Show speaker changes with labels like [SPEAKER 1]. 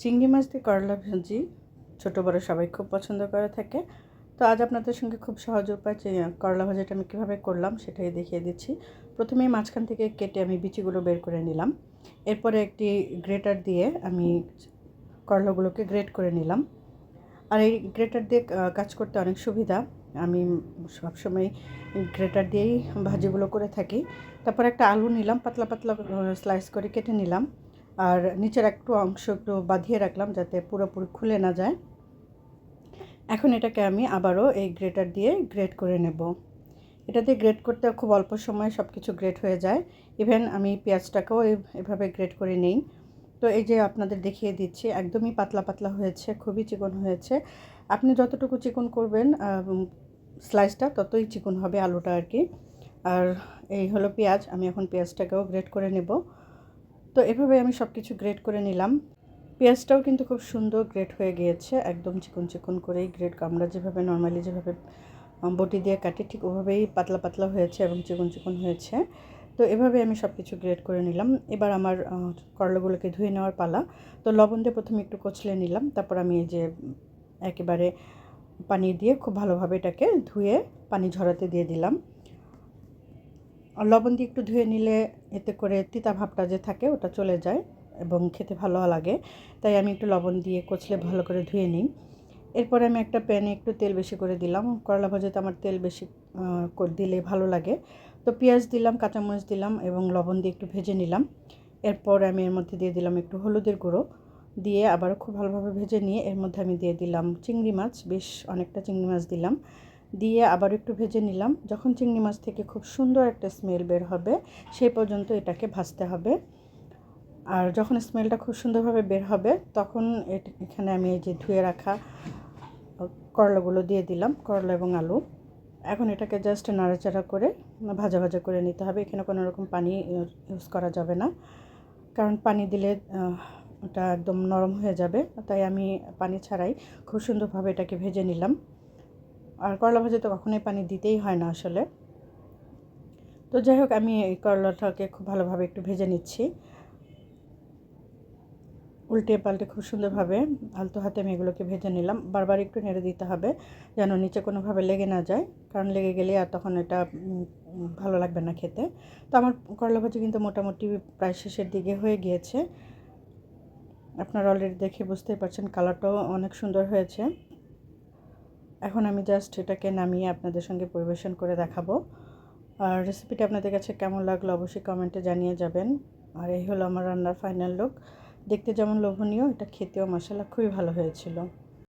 [SPEAKER 1] চিংড়ি মাছ দিয়ে করলা ভাজি ছোটো বড়ো সবাই খুব পছন্দ করে থাকে। তো আজ আপনাদের সঙ্গে খুব সহজ উপায় করলা ভাজিটা আমি কীভাবে করলাম সেটাই দেখিয়ে দিচ্ছি। প্রথমেই মাঝখান থেকে কেটে আমি বিচিগুলো বের করে নিলাম। এরপরে একটি গ্রেটার দিয়ে আমি করলাগুলোকে গ্রেট করে নিলাম। আর এই গ্রেটার দিয়ে কাজ করতে অনেক সুবিধা। আমি সবসময় গ্রেটার দিয়েই ভাজিগুলো করে থাকি। তারপর একটা আলু নিলাম, পাতলা পাতলা স্লাইস করে কেটে নিলাম। আর নিচের একটু অংশ একটু বাঁধিয়ে রাখলাম যাতে পুরোপুরি খুলে না যায়। এখন এটাকে আমি আবারও এই গ্রেটার দিয়ে গ্রেট করে নেব। এটা দিয়ে গ্রেট করতে খুব অল্প সময়ে সব কিছু গ্রেট হয়ে যায়। ইভেন আমি পেঁয়াজটাকেও এভাবে গ্রেট করে নেই। তো এই যে আপনাদের দেখিয়ে দিচ্ছি, একদমই পাতলা পাতলা হয়েছে, খুবই চিকন হয়েছে। আপনি যতটুকু চিকন করবেন স্লাইসটা ততই চিকন হবে আলুটা আর কি। আর এই হলো পেঁয়াজ, আমি এখন পেঁয়াজটাকেও গ্রেট করে নেব। তো এভাবে আমি সব কিছু গ্রেট করে নিলাম। পেঁয়াজটাও কিন্তু খুব সুন্দর গ্রেট হয়ে গিয়েছে, একদম চিকন চিকন করেই গ্রেট আমরা যেভাবে নর্মালি যেভাবে বটি দিয়ে কাটি ঠিক ওভাবেই পাতলা পাতলা হয়েছে এবং চিকন চিকন হয়েছে। তো এভাবে আমি সব কিছু গ্রেট করে নিলাম। এবার আমার করলাগুলোকে ধুয়ে নেওয়ার পালা। তো লবণ দিয়ে প্রথমে একটু কচলে নিলাম, তারপর আমি এই যে, একেবারে পানি দিয়ে খুব ভালোভাবে এটাকে ধুয়ে পানি ঝরাতে দিয়ে দিলাম। লবণ দিয়ে একটু ধুয়ে নিলে এতে করে তিতা ভাবটা যে থাকে ওটা চলে যায় এবং খেতে ভালো লাগে। তাই আমি একটু লবণ দিয়ে কচলে ভালো করে ধুয়ে নিই। এরপরে আমি একটা প্যানে একটু তেল বেশি করে দিলাম। করলা ভাজাতে আমার তেল বেশি দিলে ভালো লাগে। তো পেঁয়াজ দিলাম, কাঁচামরিচ দিলাম এবং লবণ দিয়ে একটু ভেজে নিলাম। এরপর আমি এর মধ্যে দিয়ে দিলাম একটু হলুদের গুঁড়ো। দিয়ে আবার খুব ভালোভাবে ভেজে নিয়ে এর মধ্যে আমি দিয়ে দিলাম চিংড়ি মাছ। বেশ অনেকটা চিংড়ি মাছ দিলাম। দিয়ে আবার একটু ভেজে নিলাম। যখন চিংড়ি মাছ থেকে খুব সুন্দর একটা স্মেল বের হবে সেই পর্যন্ত এটাকে ভাজতে হবে। আর যখন স্মেলটা খুব সুন্দরভাবে বের হবে, তখন এখানে আমি এই যে ধুয়ে রাখা করলাগুলো দিয়ে দিলাম, করলা এবং আলু। এখন এটাকে জাস্ট নাড়াচাড়া করে ভাজা ভাজা করে নিতে হবে। এখানে কোনো রকম পানি ইউজ করা যাবে না। কারণ পানি দিলে ওটা একদম নরম হয়ে যাবে। তাই আমি পানি ছাড়াই খুব সুন্দরভাবে এটাকে ভেজে নিলাম। আর করলা ভাজা তো কখনোই পানি দিতেই হয় না আসলে। তো যাই হোক, আমি এই করলাটাকে খুব ভালোভাবে একটু ভেজে নিচ্ছি। উল্টে পাল্টে খুব সুন্দরভাবে আলতো হাতে আমি এগুলোকে ভেজে নিলাম। বারবার একটু নেড়ে দিতে হবে যেন নিচে কোনোভাবে লেগে না যায়, কারণ লেগে গেলে আর তখন এটা ভালো লাগবে না খেতে। তো আমার করলা ভাজি কিন্তু মোটামুটি প্রায় শেষের দিকে হয়ে গিয়েছে। আপনারা অলরেডি দেখে বুঝতেই পারছেন, কালারটাও অনেক সুন্দর হয়েছে। এখন আমি জাস্ট এটাকে নামিয়ে আপনাদের সঙ্গে পরিবেশন করে দেখাবো। আর রেসিপিটা আপনাদের কাছে কেমন লাগল অবশ্যই কমেন্টে জানিয়ে যাবেন। আর এই হলো আমার রান্নার ফাইনাল লুক দেখতে যেমন লোভনীয়, এটা খেতেও মশলা খুবই ভালো হয়েছিল।